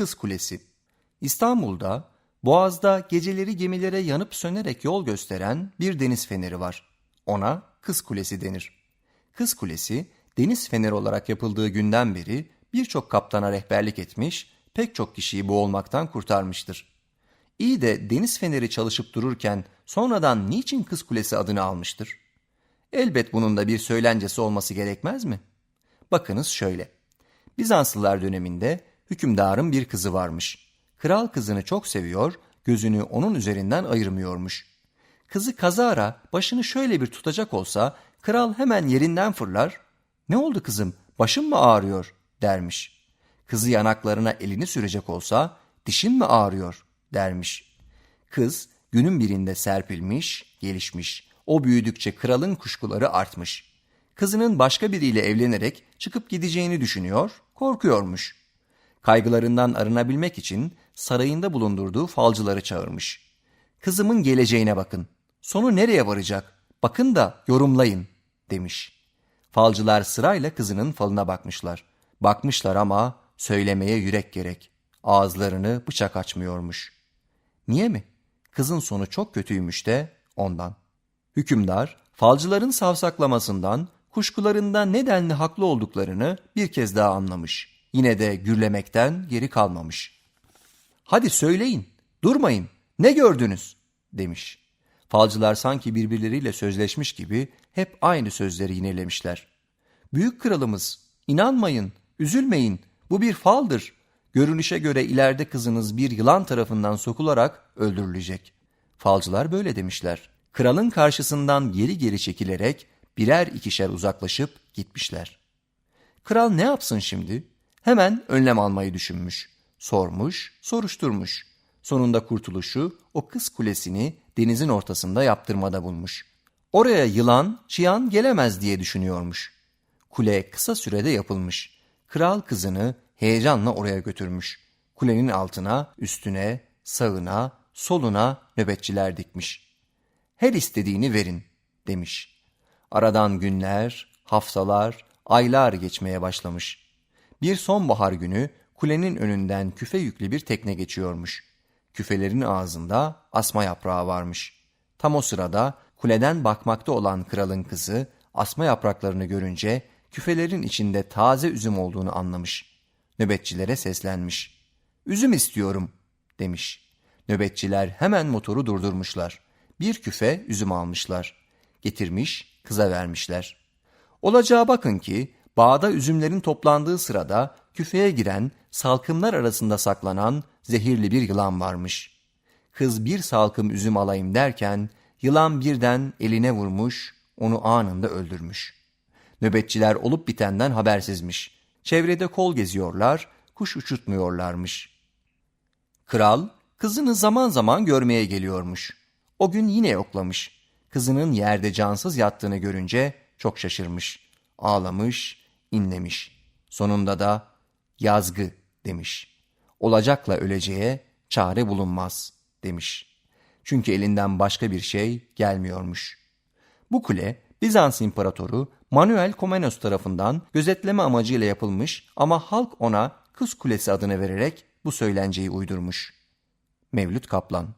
Kız Kulesi İstanbul'da Boğaz'da geceleri gemilere yanıp sönerek yol gösteren bir deniz feneri var. Ona Kız Kulesi denir. Kız Kulesi deniz feneri olarak yapıldığı günden beri birçok kaptana rehberlik etmiş, pek çok kişiyi boğulmaktan kurtarmıştır. İyi de deniz feneri çalışıp dururken sonradan niçin Kız Kulesi adını almıştır? Elbet bunun da bir söylencesi olması gerekmez mi? Bakınız şöyle. Bizanslılar döneminde hükümdarın bir kızı varmış. Kral kızını çok seviyor, gözünü onun üzerinden ayırmıyormuş. Kızı kazara başını şöyle bir tutacak olsa kral hemen yerinden fırlar. Ne oldu kızım başın mı ağrıyor dermiş. Kızı yanaklarına elini sürecek olsa dişin mi ağrıyor dermiş. Kız günün birinde serpilmiş, gelişmiş. O büyüdükçe kralın kuşkuları artmış. Kızının başka biriyle evlenerek çıkıp gideceğini düşünüyor, korkuyormuş. Kaygılarından arınabilmek için sarayında bulundurduğu falcıları çağırmış. Kızımın geleceğine bakın. Sonu nereye varacak? Bakın da yorumlayın demiş. Falcılar sırayla kızının falına bakmışlar. Bakmışlar ama söylemeye yürek gerek. Ağızlarını bıçak açmıyormuş. Niye mi? Kızın sonu çok kötüymüş de ondan. Hükümdar, falcıların savsaklamasından, kuşkularından nedenli haklı olduklarını bir kez daha anlamış. Yine de gürlemekten geri kalmamış. Hadi söyleyin, durmayın, ne gördünüz? demiş. Falcılar sanki birbirleriyle sözleşmiş gibi hep aynı sözleri yinelemişler. Büyük kralımız, inanmayın, üzülmeyin, bu bir faldır. Görünüşe göre ileride kızınız bir yılan tarafından sokularak öldürülecek. Falcılar böyle demişler. Kralın karşısından geri geri çekilerek birer ikişer uzaklaşıp gitmişler. Kral ne yapsın şimdi? Hemen önlem almayı düşünmüş. Sormuş, soruşturmuş. Sonunda kurtuluşu o kız kulesini denizin ortasında yaptırmada bulmuş. Oraya yılan, çıyan gelemez diye düşünüyormuş. Kule kısa sürede yapılmış. Kral kızını heyecanla oraya götürmüş. Kulenin altına, üstüne, sağına, soluna nöbetçiler dikmiş. Her istediğini verin demiş. Aradan günler, haftalar, aylar geçmeye başlamış. Bir sonbahar günü kulenin önünden küfe yüklü bir tekne geçiyormuş. Küfelerin ağzında asma yaprağı varmış. Tam o sırada kuleden bakmakta olan kralın kızı asma yapraklarını görünce küfelerin içinde taze üzüm olduğunu anlamış. Nöbetçilere seslenmiş. Üzüm istiyorum demiş. Nöbetçiler hemen motoru durdurmuşlar. Bir küfe üzüm almışlar. Getirmiş kıza vermişler. Olacağı bakın ki bağda üzümlerin toplandığı sırada küfeye giren, salkımlar arasında saklanan zehirli bir yılan varmış. Kız bir salkım üzüm alayım derken yılan birden eline vurmuş, onu anında öldürmüş. Nöbetçiler olup bitenden habersizmiş. Çevrede kol geziyorlar, kuş uçurtmuyorlarmış. Kral kızını zaman zaman görmeye geliyormuş. O gün yine yoklamış. Kızının yerde cansız yattığını görünce çok şaşırmış. Ağlamış, inlemiş. Sonunda da yazgı demiş. Olacakla öleceğe çare bulunmaz demiş. Çünkü elinden başka bir şey gelmiyormuş. Bu kule Bizans İmparatoru Manuel Komnenos tarafından gözetleme amacıyla yapılmış ama halk ona Kız Kulesi adını vererek bu söylenceyi uydurmuş. Mevlüt Kaplan